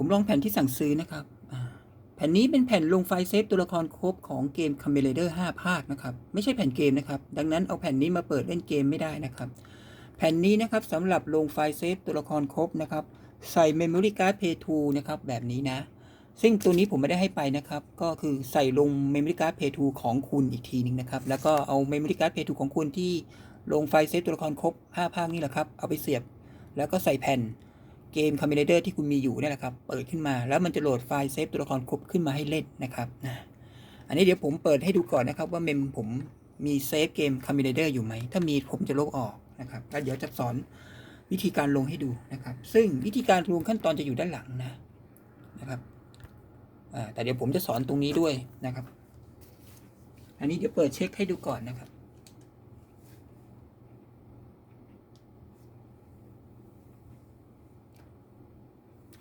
ผมลองแผ่นที่สั่งซื้อนะครับ แผ่นนี้เป็นแผ่นลงไฟเซฟตัวละครครบของเกม c a m e r a d e r 5 ภาคนะครับ ไม่ใช่แผ่นเกมนะครับ ดังนั้นเอาแผ่นนี้มาเปิดเล่นเกมไม่ได้นะครับ แผ่นนี้นะครับสำหรับลงไฟเซฟตัวละครครบนะครับ ใส่ Memory Card Play 2นะครับแบบนี้นะ ซึ่งตัวนี้ผมไม่ได้ให้ไปนะครับ ก็คือใส่ลง Memory Card Play 2ของคุณอีกทีหนึงนะครับ แล้วก็เอา Memory Card Play 2ของคุณที่ลงไฟเซฟตัวละครครบ 5 ภาคนี่แหละครับ เอาไปเสียบ แล้วก็ใส่แผ่น เกม c o m b i n a t o r ที่คุณมีอยู่เนี่ยแหละครับ เปิดขึ้นมาแล้วมันจะโหลดไฟล์เซฟตัวละครครบขึ้นมาให้เล่นนะครับนะอันนี้เดี๋ยวผมเปิดให้ดูก่อนนะครับ ว่าเมมผมมีเซฟเกม c o m b i n a t o r อยู่ไหม ถ้ามีผมจะลบออกนะครับแล้วเดี๋ยวจะสอนวิธีการลงให้ดูนะครับ ซึ่งวิธีการลงขั้นตอนจะอยู่ด้านหลังนะนะครับแต่เดี๋ยวผมจะสอนตรงนี้ด้วยนะครับ อันนี้เดี๋ยวเปิดเช็คให้ดูก่อนนะครับ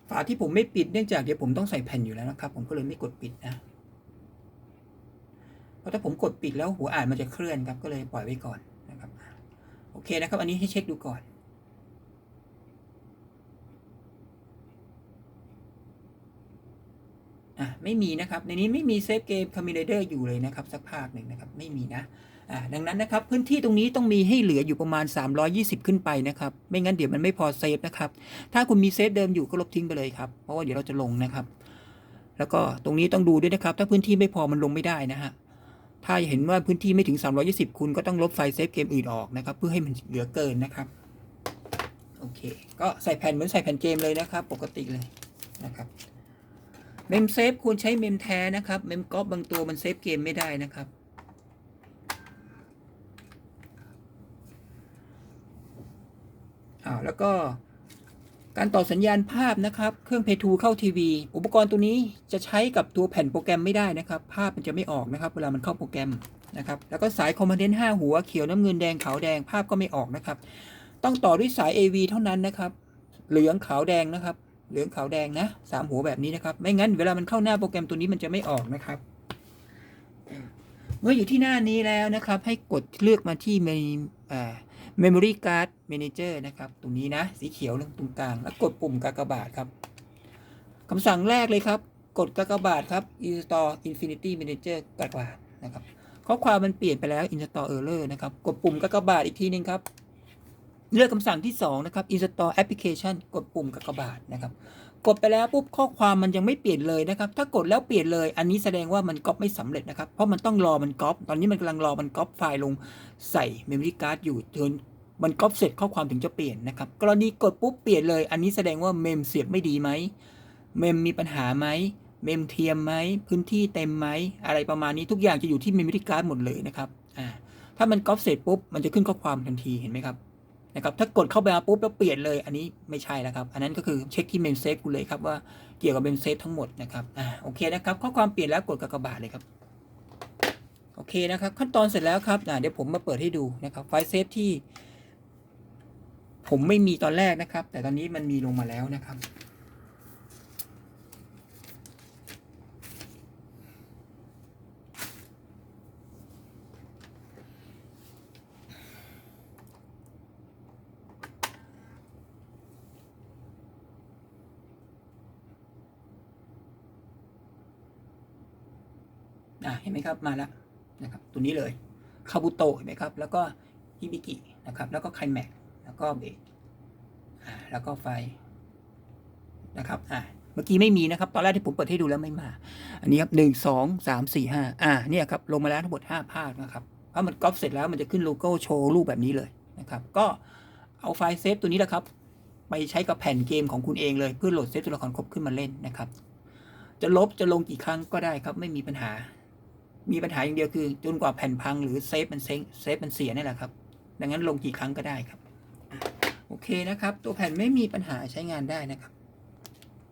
ฝาที่ผมไม่ปิดเนื่องจากเดี๋ยวผมต้องใส่แผ่นอยู่แล้วนะครับ ผมก็เลยไม่กดปิดนะเพราะถ้าผมกดปิดแล้วหัวอ่านมันจะเคลื่อนครับก็เลยปล่อยไว้ก่อนนะครับโอเคนะครับ อันนี้ให้เช็คดูก่อน อะไม่มีนะครับ ในนี้ไม่มีเซฟเกมคอมมิเดอร์อยู่เลยนะครับ สักภาคหนึ่งนะครับ ไม่มีนะอ่าดังนั้นนะครับ พื้นที่ตรงนี้ต้องมีให้เหลืออยู่ประมาณ 320 ขึ้นไปนะครับ ไม่งั้นเดี๋ยวมันไม่พอเซฟนะครับ ถ้าคุณมีเซฟเดิมอยู่ก็ลบทิ้งไปเลยครับ เพราะว่าเดี๋ยวเราจะลงนะครับ แล้วก็ตรงนี้ต้องดูด้วยนะครับ ถ้าพื้นที่ไม่พอมันลงไม่ได้นะฮะถ้าเห็นว่าพื้นที่ไม่ถึง 320 คุณก็ต้องลบไฟล์เซฟเกมอื่นออกนะครับ เพื่อให้มันเหลือเกินนะครับโอเค ก็ใส่แผ่นเหมือนใส่แผ่นเกมเลยนะครับ ปกติเลยนะครับ เมมเซฟควรใช้เมมแท้นะครับ เมมก๊อปบางตัวมันเซฟเกมไม่ได้นะครับอ้าแล้วก็การต่อสัญญาณภาพนะครับ เครื่องเพทูเข้าทีวี อุปกรณ์ตัวนี้จะใช้กับตัวแผ่นโปรแกรมไม่ได้นะครับ ภาพมันจะไม่ออกนะครับ เวลามันเข้าโปรแกรมนะครับ แล้วก็สายคอมโพเนนต์5หัวเขียวน้ำเงินแดงขาวแดงภาพก็ไม่ออกนะครับ ต้องต่อด้วยสาย AV เท่านั้นนะครับ เหลืองขาวแดงนะครับ เหลืองขาวแดงนะสามหัวแบบนี้นะครับ ไม่งั้นเวลามันเข้าหน้าโปรแกรมตัวนี้มันจะไม่ออกนะครับ เมื่ออยู่ที่หน้านี้แล้วนะครับ ให้กดเลือกมาที่เมนอ่า Memory Card Manager นะครับตรงนี้นะ สีเขียวตรงกลาง แล้วกดปุ่มกากบาทครับคำสั่งแรกเลยครับ กดกากบาทครับ Install Infinity Manager กากบาทนะครับข้อความมันเปลี่ยนไปแล้ว Install Error นะครับ กดปุ่มกากบาทอีกทีนึงครับ เลือกคำสั่งที่ 2 นะครับ Install Application กดปุ่มกากบาทนะครับ กดไปแล้วปุ๊บข้อความมันยังไม่เปลี่ยนเลยนะครับ ถ้ากดแล้วเปลี่ยนเลย อันนี้แสดงว่ามันก๊อปไม่สำเร็จนะครับ เพราะมันต้องรอมันก๊อป ตอนนี้มันกำลังรอมันก๊อปไฟล์ลงใส่ Memory Card อยู่จนมันก๊อปเสร็จข้อความถึงจะเปลี่ยนนะครับ กรณีกดปุ๊บเปลี่ยนเลย อันนี้แสดงว่าเมมเสียบไม่ดีไหม เมมมีปัญหาไหม เมมเทียมไหม พื้นที่เต็มไหม อะไรประมาณนี้ทุกอย่างจะอยู่ที่ Memory Card หมดเลยนะครับ อ่า ถ้ามันก๊อปเสร็จปุ๊บ มันจะขึ้นข้อความทันทีเห็นไหมครับ นะครับถ้ากดเข้าไปปุ๊บแล้วเปลี่ยนเลยอันนี้ไม่ใช่แล้วครับ อันนั้นก็คือเช็คที่เมมเซฟกูเลยครับว่าเกี่ยวกับเมมเซฟทั้งหมดนะครับอ่าโอเคนะครับข้อความเปลี่ยนแล้วกดกากบาดเลยครับโอเคนะครับ ขั้นตอนเสร็จแล้วครับเดี๋ยวผมมาเปิดให้ดูนะครับไฟล์เซฟที่ ผมไม่มีตอนแรกนะครับ แต่ตอนนี้มันมีลงมาแล้วนะครับ อ่าเห็นไหมครับมาแล้วนะครับตัวนี้เลยคาบุโตเห็นไหมครับ แล้วก็ฮิบิกินะครับแล้วก็ไคแม็กแล้วก็เบรกอ่าแล้วก็ไฟนะครับอ่าเมื่อกี้ไม่มีนะครับ ตอนแรกที่ผมเปิดให้ดูแล้วไม่มา อันนี้ครับหนึ่งสองสามสี่ห้าอ่าเนี่ยครับลงมาแล้วทั้งหมดห้าภาคนะครับพราะมันก๊อปเสร็จแล้วมันจะขึ้นโลโก้โชว์รูปแบบนี้เลยนะครับ ก็เอาไฟล์เซฟตัวนี้แหละครับ ไปใช้กับแผ่นเกมของคุณเองเลยเพื่อโหลดเซฟตัวละครครบขึ้นมาเล่นนะครับ จะลบจะลงกี่ครั้งก็ได้ครับไม่มีปัญหา มีปัญหาอย่างเดียวคือ จนกว่าแผ่นพังหรือเซฟมันเซ็งเซฟมันเสียนี่แหละครับ ดังนั้นลงกี่ครั้งก็ได้ครับ โอเคนะครับ ตัวแผ่นไม่มีปัญหาใช้งานได้นะครับ